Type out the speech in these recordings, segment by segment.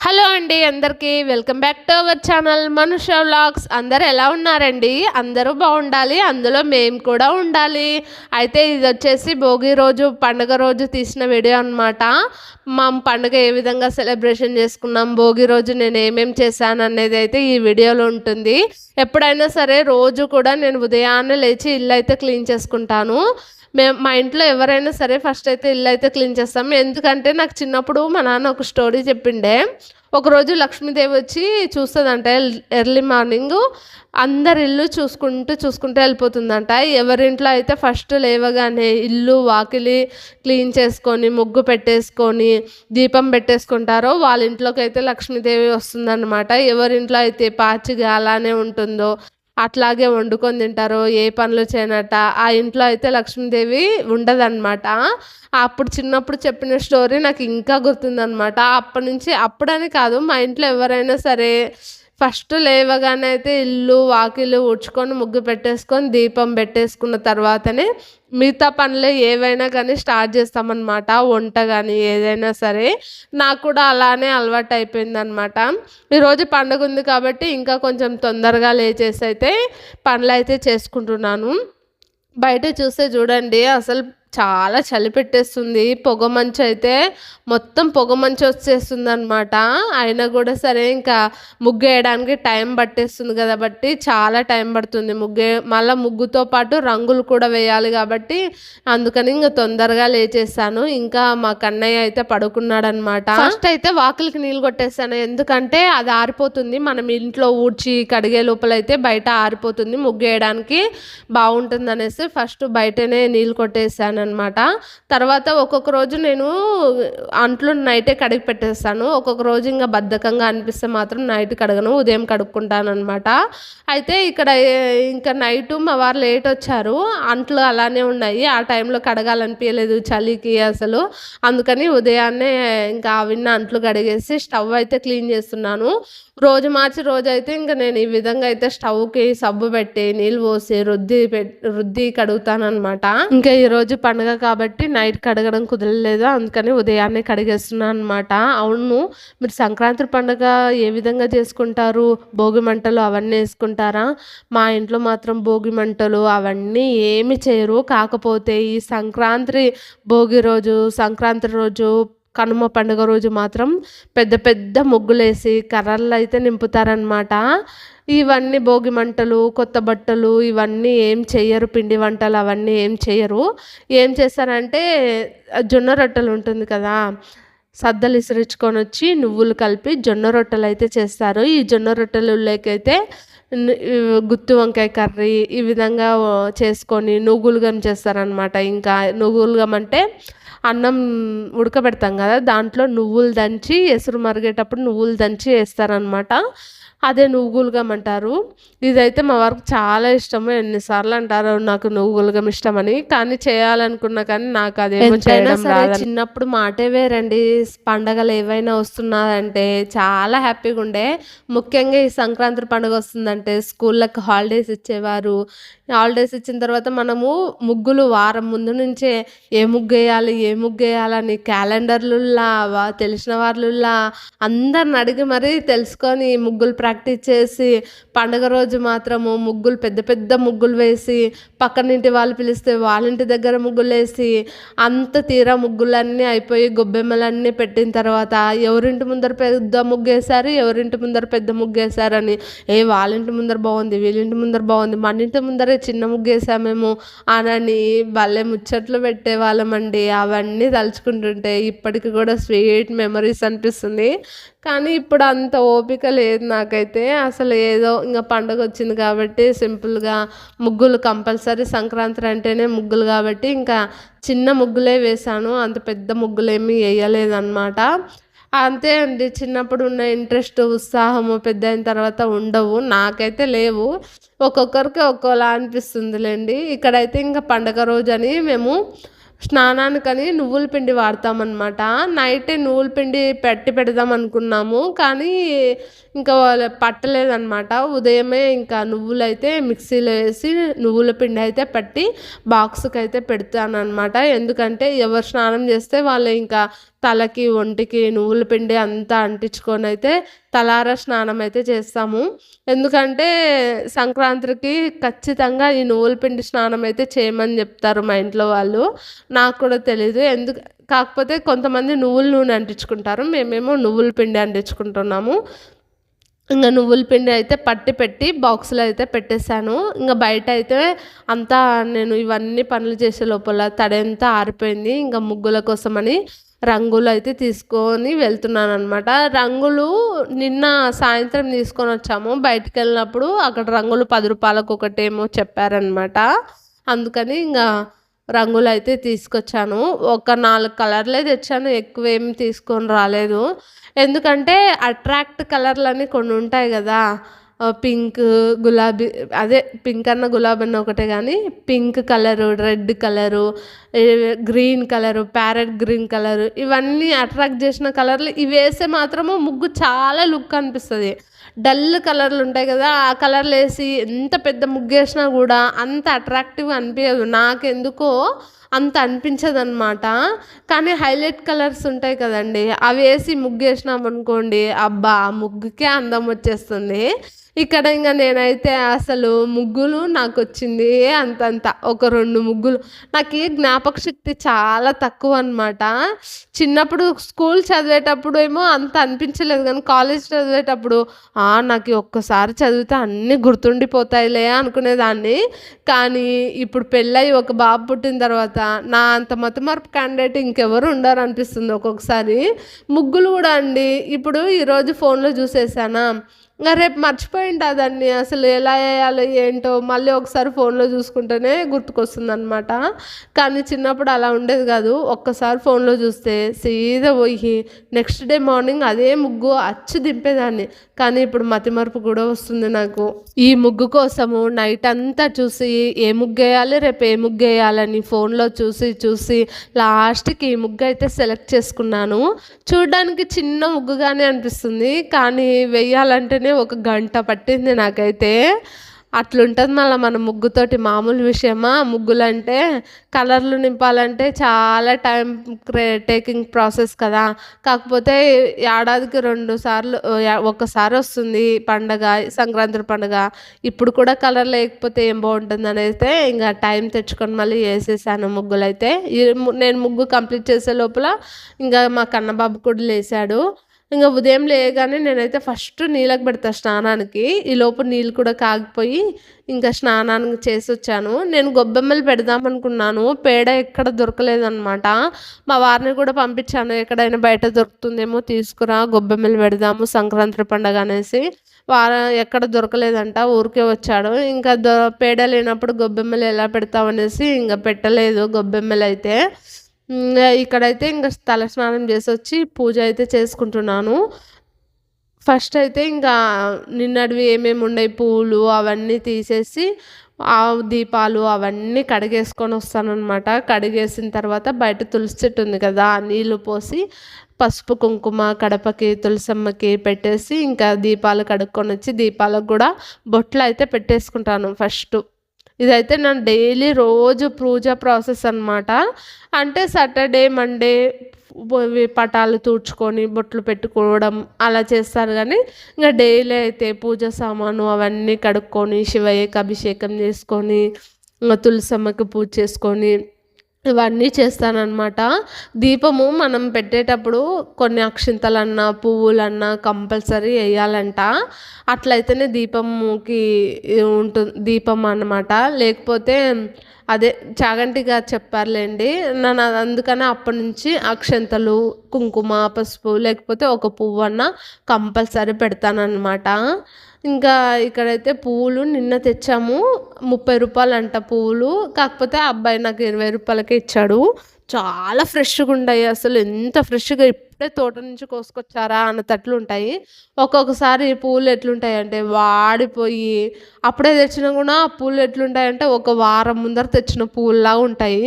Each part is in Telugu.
హలో అండి అందరికీ welcome back to our channel Manusha vlogs. అందరు ఎలా ఉన్నారండి? అందరూ బాగుండాలి అందులో మేము కూడా ఉండాలి. అయితే ఇది వచ్చేసి భోగి రోజు పండుగ రోజు తీసిన వీడియో అనమాట మా పండుగ ఏ విధంగా సెలబ్రేషన్ చేసుకున్నాం భోగి రోజు నేను ఏమేం చేశాను అనేది అయితే ఈ వీడియోలో ఉంటుంది. ఎప్పుడైనా సరే రోజు కూడా నేను ఉదయాన్నే లేచి ఇల్లు అయితే క్లీన్ చేసుకుంటాను. మేము మా ఇంట్లో ఎవరైనా సరే ఫస్ట్ అయితే ఇల్లు అయితే క్లీన్ చేస్తాం. ఎందుకంటే నాకు చిన్నప్పుడు మా నాన్న ఒక స్టోరీ చెప్పిండే. ఒకరోజు లక్ష్మీదేవి వచ్చి చూస్తుందంట ఎర్లీ మార్నింగ్ అందరి ఇల్లు చూసుకుంటూ చూసుకుంటూ వెళ్ళిపోతుందంట. ఎవరింట్లో అయితే ఫస్ట్ లేవగానే ఇల్లు వాకిలి క్లీన్ చేసుకొని ముగ్గు పెట్టేసుకొని దీపం పెట్టేసుకుంటారో వాళ్ళ ఇంట్లోకి అయితే లక్ష్మీదేవి వస్తుందన్నమాట. ఎవరింట్లో అయితే పాచిగా అలానే ఉంటుందో అట్లాగే వండుకొని తింటారు ఏ పనులు చేయనట ఆ ఇంట్లో అయితే లక్ష్మీదేవి ఉండదన్నమాట. అప్పుడు చిన్నప్పుడు చెప్పిన స్టోరీ నాకు ఇంకా గుర్తుందనమాట అప్పటి నుంచి అప్పుడని కాదు మా ఇంట్లో ఎవరైనా సరే ఫస్ట్ లేవగానే అయితే ఇల్లు వాకిలు ఊడ్చుకొని ముగ్గు పెట్టేసుకొని దీపం పెట్టేసుకున్న తర్వాతనే మిగతా పనులు ఏవైనా కానీ స్టార్ట్ చేస్తామన్నమాట. వంట కానీ ఏదైనా సరే. నాకు కూడా అలానే అలవాటు అయిపోయింది అనమాట ఈరోజు పండుగ ఉంది కాబట్టి ఇంకా కొంచెం తొందరగా లేచేసి అయితే పనులు అయితే చేసుకుంటున్నాను. బయట చూస్తే చూడండి అసలు చాలా చలి పెట్టేస్తుంది. పొగ మంచు అయితే మొత్తం పొగ మంచు వచ్చేస్తుంది అనమాట అయినా కూడా సరే ఇంకా ముగ్గు వేయడానికి టైం పట్టేస్తుంది కాబట్టి చాలా టైం పడుతుంది. ముగ్గే మళ్ళీ ముగ్గుతో పాటు రంగులు కూడా వేయాలి కాబట్టి అందుకని ఇంకా తొందరగా లేచేస్తాను ఇంకా మా కన్నయ్య అయితే పడుకున్నాడు అనమాట ఫస్ట్ అయితే వాకిలికి నీళ్ళు కొట్టేస్తాను ఎందుకంటే అది ఆరిపోతుంది. మనం ఇంట్లో ఊడ్చి కడిగే లోపల అయితే బయట ఆరిపోతుంది. ముగ్గు వేయడానికి బాగుంటుంది అనేసి ఫస్ట్ బయటనే నీళ్ళు కొట్టేసాను అనమాట తర్వాత ఒక్కొక్క రోజు నేను అంట్లు నైటే కడిగి పెట్టేస్తాను. ఒక్కొక్క రోజు ఇంకా బద్ధకంగా అనిపిస్తే మాత్రం నైట్ కడగను ఉదయం కడుక్కుంటాను అనమాట అయితే ఇక్కడ ఇంకా నైట్ మా వారు లేట్ వచ్చారు. అంట్లు అలానే ఉన్నాయి. ఆ టైంలో కడగాలనిపించలేదు చలికి అసలు. అందుకని ఉదయాన్నే ఇంకా విన్న అంట్లు కడిగేసి స్టవ్ అయితే క్లీన్ చేస్తున్నాను. రోజు మార్చి రోజు అయితే ఇంకా నేను ఈ విధంగా అయితే స్టవ్కి సబ్బు పెట్టి నీళ్ళు పోసి రుద్ది రుద్ది కడుగుతానమాట ఇంకా ఈరోజు పండుగ పండుగ కాబట్టి నైట్ కడగడం కుదరలేదు. అందుకని ఉదయాన్నే కడిగేస్తున్నాను అనమాట అవును మీరు సంక్రాంతి పండుగ ఏ విధంగా చేసుకుంటారు? భోగి మంటలు అవన్నీ వేసుకుంటారా? మా ఇంట్లో మాత్రం భోగి మంటలు అవన్నీ ఏమి చేయరు. కాకపోతే ఈ సంక్రాంతి భోగి రోజు సంక్రాంతి రోజు కనుమ పండుగ రోజు మాత్రం పెద్ద పెద్ద ముగ్గులేసి కర్రలు అయితే నింపుతారనమాట ఇవన్నీ భోగి మంటలు కొత్త బట్టలు ఇవన్నీ ఏం చెయ్యరు పిండి వంటలు అవన్నీ ఏం చెయ్యరు. ఏం చేస్తారంటే జొన్న రొట్టెలు ఉంటుంది కదా సద్దలు ఇసిరించుకొని వచ్చి నువ్వులు కలిపి జొన్న రొట్టెలు అయితే చేస్తారు. ఈ జొన్న రొట్టెలకైతే గుత్తి వంకాయ కర్రీ ఈ విధంగా చేసుకొని నువ్వులుగం చేస్తారనమాట ఇంకా నువ్వులుగం అంటే అన్నం ఉడకబెడతాం కదా దాంట్లో నువ్వులు దంచి ఎసురు మరిగేటప్పుడు నువ్వులు దంచి వేస్తారనమాట అదే నువ్వులుగం అంటారు ఇదైతే మా వారికి చాలా ఇష్టము. ఎన్నిసార్లు అంటారు నాకు నువ్వులుగం ఇష్టమని. కానీ చేయాలనుకున్నా కానీ నాకు అది చేయడం చిన్నప్పుడు మాటే వేరండి. పండగలు ఏవైనా వస్తున్నాయంటే చాలా హ్యాపీగా ఉండే ముఖ్యంగా ఈ సంక్రాంతి పండుగ వస్తుందంటే స్కూళ్ళకి హాలిడేస్ ఇచ్చేవారు. హాలిడేస్ ఇచ్చిన తర్వాత మనము ముగ్గులు వారం ముందు నుంచే ఏ ముగ్గు వేయాలి ఏ ముగ్గు వేయాలని క్యాలెండర్లుల్లా తెలిసిన వాళ్ళుల్లా అందరిని అడిగి మరీ తెలుసుకొని ముగ్గులు ప్రాక్టీస్ చేసి పండగ రోజు మాత్రము ముగ్గులు పెద్ద పెద్ద ముగ్గులు వేసి పక్కనింటి వాళ్ళు పిలిస్తే వాళ్ళ ఇంటి దగ్గర ముగ్గులు వేసి అంత తీరా ముగ్గులన్నీ అయిపోయి గొబ్బెమ్మలన్నీ పెట్టిన తర్వాత ఎవరింటి ముందర పెద్ద ముగ్గు వేశారు ఎవరింటి ముందర పెద్ద ముగ్గు వేశారని ఏ వాళ్ళ ఇంటి ముందర బాగుంది వీళ్ళింటి ముందర బాగుంది మన ఇంటి ముందర చిన్న ముగ్గేసా మేము. అనని భలే ముచ్చట్లు పెట్టేవాళ్ళమండి అవన్నీ తలుచుకుంటుంటే ఇప్పటికి కూడా స్వీట్ మెమరీస్ అనిపిస్తుంది. కానీ ఇప్పుడు అంత ఓపిక లేదు నాకైతే. అసలు ఏదో ఇంకా పండుగ వచ్చింది కాబట్టి సింపుల్గా ముగ్గులు కంపల్సరీ సంక్రాంతి అంటేనే ముగ్గులు కాబట్టి ఇంకా చిన్న ముగ్గులే వేశాను. అంత పెద్ద ముగ్గులేమీ వేయలేదన్నమాట. అంతే అండి. చిన్నప్పుడు ఉన్న ఇంట్రెస్ట్ ఉత్సాహము పెద్ద అయిన తర్వాత ఉండవు. నాకైతే లేవు. ఒక్కొక్కరికి ఒక్కోలా అనిపిస్తుందిలేండి. ఇక్కడైతే ఇంకా పండగ రోజు అని మేము స్నానానికని నువ్వుల పిండి వాడతామన్నమాట. నైటే నువ్వుల పిండి పెట్టి పెడదాం అనుకున్నాము. కానీ ఇంకా పట్టలేదన్నమాట. ఉదయమే ఇంకా నువ్వులు అయితే మిక్సీలో వేసి నువ్వుల పిండి అయితే పట్టి బాక్స్కి అయితే పెడతానమాట ఎందుకంటే ఎవరు స్నానం చేస్తే వాళ్ళు ఇంకా తలకి ఒంటికి నువ్వుల పిండి అంతా అంటించుకొని అయితే తలార స్నానం అయితే చేస్తాము. ఎందుకంటే సంక్రాంతికి ఖచ్చితంగా ఈ నువ్వుల పిండి స్నానం అయితే చేయమని చెప్తారు మా ఇంట్లో వాళ్ళు. నాకు కూడా తెలీదు. ఎందుకు కాకపోతే కొంతమంది నువ్వుల నూనె అంటించుకుంటారు. మేమేమో నువ్వుల పిండి అంటించుకుంటున్నాము. ఇంకా నువ్వుల పిండి అయితే పట్టి పెట్టి బాక్స్లో అయితే పెట్టేశాను. ఇంకా బయట అయితే అంతా నేను ఇవన్నీ పనులు చేసే లోపల తడంతా ఆరిపోయింది. ఇంకా ముగ్గుల కోసమని రంగులు అయితే తీసుకొని వెళ్తున్నాను అనమాట రంగులు నిన్న సాయంత్రం తీసుకొని వచ్చాము. బయటికి వెళ్ళినప్పుడు అక్కడ రంగులు పది రూపాయలకు ఒకటేమో చెప్పారనమాట అందుకని ఇంకా రంగులు అయితే తీసుకొచ్చాను. ఒక నాలుగు కలర్లే తెచ్చాను. ఎక్కువ ఏం తీసుకొని రాలేదు. ఎందుకంటే అట్రాక్ట్ కలర్లని కొన్ని ఉంటాయి కదా. పింక్ గులాబీ అదే పింక్ అన్న గులాబీ అన్న ఒకటే కానీ pink colour red colour green colour parrot green colour ఇవన్నీ అట్రాక్ట్ చేసిన కలర్లు ఇవి వేస్తే మాత్రము ముగ్గు చాలా లుక్ అనిపిస్తుంది. డల్ కలర్లు ఉంటాయి కదా ఆ కలర్లు వేసి ఎంత పెద్ద ముగ్గు వేసినా కూడా అంత అట్రాక్టివ్ అనిపించదు. నాకెందుకో అంత అనిపించదు అనమాట కానీ హైలైట్ కలర్స్ ఉంటాయి కదండి. అవి వేసి ముగ్గేసినాం అనుకోండి అబ్బా ఆ ముగ్గుకే అందం వచ్చేస్తుంది. ఇక్కడ ఇంకా నేనైతే అసలు ముగ్గులు నాకు వచ్చింది అంతంత. ఒక రెండు ముగ్గులు. నాకు జ్ఞాపక శక్తి చాలా తక్కువ అనమాట చిన్నప్పుడు స్కూల్ చదివేటప్పుడు ఏమో అంత అనిపించలేదు కానీ కాలేజ్ చదివేటప్పుడు నాకు ఒక్కసారి చదివితే అన్నీ గుర్తుండిపోతాయిలే అనుకునేదాన్ని. కానీ ఇప్పుడు పెళ్ళయి ఒక బాబు పుట్టిన తర్వాత నా అంత మతమార్పు క్యాండిడేట్ ఇంకెవరు ఉండరు అనిపిస్తుంది ఒక్కొక్కసారి. ముగ్గులు కూడా అండి. ఇప్పుడు ఈరోజు ఫోన్లో చూసేసానా? ఇంకా రేపు మర్చిపోయింటా దాన్ని అసలు ఎలా వేయాలో ఏంటో మళ్ళీ ఒకసారి ఫోన్లో చూసుకుంటేనే గుర్తుకొస్తుంది అనమాట కానీ చిన్నప్పుడు అలా ఉండేది కాదు. ఒక్కసారి ఫోన్లో చూస్తే సీదా పోయి నెక్స్ట్ డే మార్నింగ్ అదే ముగ్గు అచ్చు దింపేదాన్ని. కానీ ఇప్పుడు మతిమరుపు కూడా వస్తుంది నాకు. ఈ ముగ్గు కోసము నైట్ అంతా చూసి ఏ ముగ్గు వేయాలి రేపు ఏ ముగ్గు వేయాలని ఫోన్లో చూసి చూసి లాస్ట్కి ఈ ముగ్గు అయితే సెలెక్ట్ చేసుకున్నాను. చూడడానికి చిన్న ముగ్గుగానే అనిపిస్తుంది. కానీ వేయాలంటే ఒక గంట పట్టింది నాకైతే. అట్లుంటుంది మళ్ళీ మన ముగ్గుతోటి మామూలు విషయమా? ముగ్గులు అంటే కలర్లు నింపాలంటే చాలా టైం టేకింగ్ ప్రాసెస్ కదా. కాకపోతే ఏడాదికి రెండు సార్లు ఒకసారి వస్తుంది పండగ సంక్రాంతి పండగ. ఇప్పుడు కూడా కలర్ లేకపోతే ఏం బాగుంటుంది అయితే ఇంకా టైం తెచ్చుకొని మళ్ళీ వేసేసాను ముగ్గులు అయితే నేను ముగ్గు కంప్లీట్ చేసే లోపల ఇంకా మా కన్నబాబు కూడా లేసాడు. ఇంకా ఉదయం లేగానే నేనైతే ఫస్ట్ నీళ్ళకి పెడతా స్నానానికి. ఈ లోపు నీళ్ళు కూడా కాగిపోయి ఇంకా స్నానానికి చేసి వచ్చాను. నేను గొబ్బెమ్మలు పెడదాం అనుకున్నాను. పేడ ఎక్కడ దొరకలేదనమాట మా వారిని కూడా పంపించాను. ఎక్కడైనా బయట దొరుకుతుందేమో తీసుకురా గొబ్బెమ్మలు పెడదాము సంక్రాంతి పండగ అనేసి. వార ఎక్కడ దొరకలేదంట ఊరికే వచ్చాడు. ఇంకా దొ పేడ లేనప్పుడు గొబ్బెమ్మలు ఎలా పెడతామనేసి ఇంకా పెట్టలేదు గొబ్బెమ్మలు అయితే ఇక్కడైతే ఇంకా తలస్నానం చేసి వచ్చి పూజ అయితే చేసుకుంటున్నాను. ఫస్ట్ అయితే ఇంకా నిన్నటివి ఏమేమి ఉన్నాయి పూలు అవన్నీ తీసేసి ఆ దీపాలు అవన్నీ కడిగేసుకొని వస్తానమాట కడిగేసిన తర్వాత బయట తులసి చెట్టు ఉంది కదా నీళ్ళు పోసి పసుపు కుంకుమ కడపకి తులసమ్మకి పెట్టేసి ఇంకా దీపాలు కడుక్కొని వచ్చి దీపాలకు కూడా బొట్లు అయితే పెట్టేసుకుంటాను ఫస్ట్ ఇదైతే నా డైలీ రోజు పూజ ప్రాసెస్ అనమాట అంటే సాటర్డే మండే పటాలు తుడుచుకొని బొట్లు పెట్టుకోవడం అలా చేస్తారు కానీ ఇంకా డైలీ అయితే పూజ సామాను అవన్నీ కడుక్కొని శివయ్యకి అభిషేకం చేసుకొని ఇంకా తులసమ్మకి పూజ చేసుకొని ఇవన్నీ చేస్తానన్నమాట. దీపము మనం పెట్టేటప్పుడు కొన్ని అక్షింతలన్నా పువ్వులన్నా కంపల్సరీ వేయాలంట. అట్లయితేనే దీపముకి ఉంటుంది దీపం అన్నమాట. లేకపోతే అదే చాగంటిగా చెప్పారులేండి నన్ను అందుకనే అప్పటి నుంచి అక్షంతలు కుంకుమ పసుపు లేకపోతే ఒక పువ్వు అన్న కంపల్సరీ పెడతానన్నమాట. ఇంకా ఇక్కడైతే పువ్వులు నిన్న తెచ్చాము ముప్పై రూపాయలు అంట పువ్వులు. కాకపోతే అబ్బాయి నాకు ఇరవై రూపాయలకే ఇచ్చాడు. చాలా ఫ్రెష్గా ఉండయి అసలు. ఎంత ఫ్రెష్గా ఇప్పుడే తోట నుంచి కోసుకొచ్చారా అన్నతట్లు ఉంటాయి. ఒక్కొక్కసారి పూలు ఎట్లుంటాయి అంటే వాడిపోయి అప్పుడే తెచ్చినా కూడా పూలు ఎట్లుంటాయి అంటే ఒక వారం ముందర తెచ్చిన పూల్లా ఉంటాయి.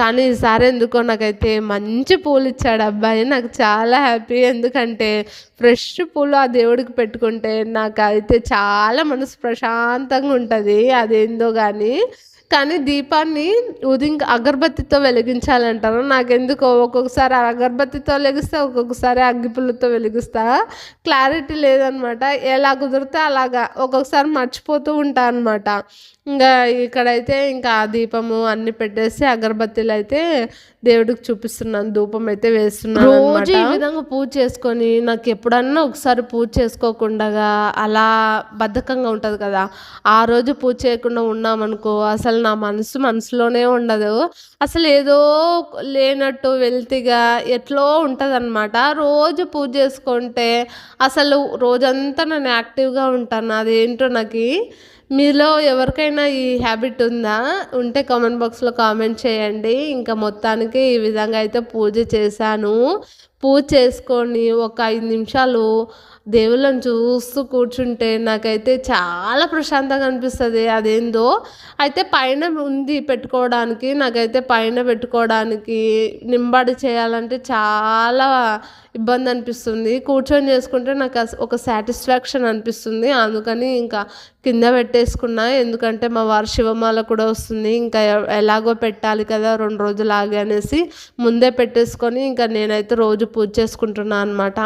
కానీ ఈసారి ఎందుకో నాకైతే మంచి పూలు ఇచ్చాడు అబ్బాయి. నాకు చాలా హ్యాపీ. ఎందుకంటే ఫ్రెష్ పూలు ఆ దేవుడికి పెట్టుకుంటే నాకు అయితే చాలా మనసు ప్రశాంతంగా ఉంటుంది. అదేందో కానీ కానీ దీపాన్ని ఉదింక అగరబత్తితో వెలిగించాలంటారు. నాకెందుకో ఒక్కొక్కసారి అగరబత్తితో వెలిగిస్తా ఒక్కొక్కసారి అగ్గిపుల్లతో వెలిగిస్తా. క్లారిటీ లేదనమాట. ఎలా కుదిరితే అలాగా ఒక్కొక్కసారి మర్చిపోతూ ఉంటా అనమాట ఇంకా ఇక్కడైతే ఇంకా ఆ దీపము అన్ని పెట్టేసి అగరబత్తీలు అయితే దేవుడికి చూపిస్తున్నాను. ధూపం అయితే వేస్తున్నాను రోజు ఈ విధంగా పూజ చేసుకొని నాకు ఎప్పుడన్నా ఒకసారి పూజ చేసుకోకుండా అలా బద్ధకంగా ఉంటుంది కదా. ఆ రోజు పూజ చేయకుండా ఉన్నామనుకో అసలు అసలు నా మనసు మనసులోనే ఉండదు. అసలు ఏదో లేనట్టు వెల్తిగా ఎట్లో ఉంటుంది అనమాట రోజు పూజ చేసుకుంటే అసలు రోజంతా నేను యాక్టివ్గా ఉంటాను. అదేంటో నాకు మీలో ఎవరికైనా ఈ హ్యాబిట్ ఉందా? ఉంటే కామెంట్ బాక్స్లో కామెంట్ చేయండి. ఇంకా మొత్తానికి ఈ విధంగా అయితే పూజ చేశాను. పూజ చేసుకొని ఒక ఐదు నిమిషాలు దేవుళ్ళని చూస్తూ కూర్చుంటే నాకైతే చాలా ప్రశాంతంగా అనిపిస్తుంది. అదేందో? అయితే పైన ఉంది పెట్టుకోవడానికి నాకైతే పైన పెట్టుకోవడానికి నింబడి చేయాలంటే చాలా ఇబ్బంది అనిపిస్తుంది. కూర్చొని చేసుకుంటే నాకు ఒక సాటిస్ఫాక్షన్ అనిపిస్తుంది. అందుకని ఇంకా కింద పెట్టేసుకున్నా. ఎందుకంటే మా వారి శివమాల కూడా వస్తుంది. ఇంకా ఎలాగో పెట్టాలి కదా రెండు రోజులు ఆగి అనేసి ముందే పెట్టేసుకొని ఇంకా నేనైతే రోజు పూజ చేసుకుంటున్నాను అనమాట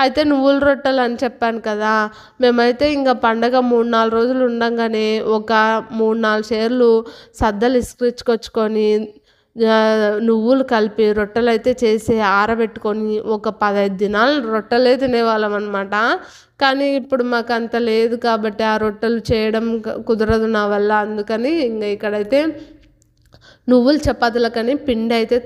అయితే నువ్వుల రొట్టెలు అని చెప్పాను కదా మేమైతే ఇంకా పండగ మూడు నాలుగు రోజులు ఉండగానే ఒక మూడు నాలుగు షేర్లు సద్దలు ఇసుకరించుకొచ్చుకొని నువ్వులు కలిపి రొట్టెలు అయితే చేసి ఆరబెట్టుకొని ఒక పదహైదు దినాలు రొట్టెలే తినేవాళ్ళం అనమాట కానీ ఇప్పుడు మాకు అంత లేదు కాబట్టి ఆ రొట్టెలు చేయడం కుదరదు నా వల్ల. అందుకని ఇంకా ఇక్కడైతే నువ్వుల చపాతీలకని పిండి అయితే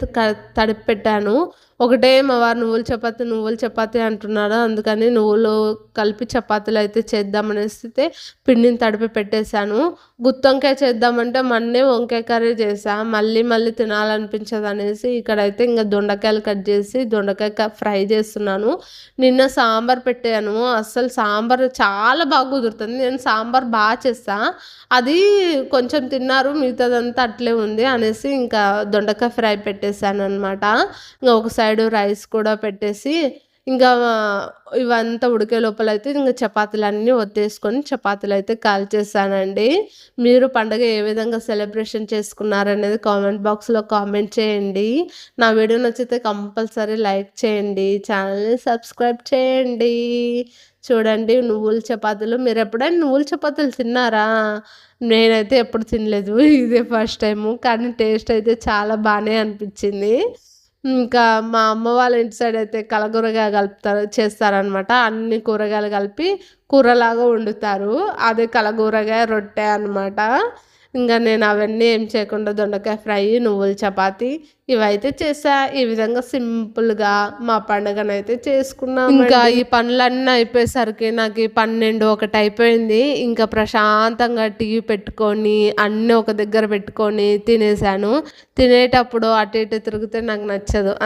తడిపి పెట్టాను ఒకటే మా వారు నువ్వులు చపాతి నువ్వులు చపాతి అంటున్నారు? అందుకని నువ్వులు కలిపి చపాతీలు అయితే చేద్దామనేసి పిండిని తడిపి పెట్టేశాను. గుత్తొంకాయ చేద్దామంటే మొన్నే వంకాయ కర్రీ చేసా. మళ్ళీ మళ్ళీ తినాలనిపించదు అనేసి ఇక్కడైతే ఇంకా దొండకాయలు కట్ చేసి దొండకాయ ఫ్రై చేస్తున్నాను. నిన్న సాంబార్ పెట్టాను. అస్సలు సాంబార్ చాలా బాగా కుదురుతుంది. నేను సాంబార్ బాగా చేస్తా. అది కొంచెం తిన్నారు మిగతాదంతా అట్లే ఉంది అనేసి ఇంకా దొండకాయ ఫ్రై పెట్టేశాను అనమాట ఇంకా ఒక సైడ్ రైస్ కూడా పెట్టేసి ఇంకా ఇవంతా ఉడికే లోపల అయితే ఇంకా చపాతీలు అన్నీ వత్తేసుకొని చపాతీలు అయితే కాల్చేసానండి. మీరు పండగ ఏ విధంగా సెలబ్రేషన్ చేసుకున్నారనేది కామెంట్ బాక్స్లో కామెంట్ చేయండి. నా వీడియో నచ్చితే కంపల్సరీ లైక్ చేయండి. ఛానల్ని సబ్స్క్రైబ్ చేయండి. చూడండి నువ్వుల చపాతీలు. మీరు ఎప్పుడైనా నువ్వుల చపాతీలు తిన్నారా? నేనైతే ఎప్పుడు తినలేదు. ఇదే ఫస్ట్ టైము. కానీ టేస్ట్ అయితే చాలా బాగానే అనిపించింది. ఇంకా మా అమ్మ వాళ్ళ ఇంటి సైడ్ అయితే కలగూరగా కలుపుతారు చేస్తారనమాట అన్ని కూరగాయలు కలిపి కూరలాగా వండుతారు. అదే కలగూరగా రొట్టె అనమాట ఇంకా నేను అవన్నీ ఏం చేయకుండా దొండకాయ ఫ్రై నువ్వుల చపాతి ఇవైతే చేసా ఈ విధంగా సింపుల్గా మా పండుగనైతే చేసుకున్నాం ఇంకా ఈ పనులన్నీ అయిపోయేసరికి నాకు ఈ పన్నెండు ఒకటి అయిపోయింది. ఇంకా ప్రశాంతంగా టీవీ పెట్టుకొని అన్నీ ఒక దగ్గర పెట్టుకొని తినేసాను తినేటప్పుడు అటు ఇటు తిరిగితే నాకు నచ్చదు.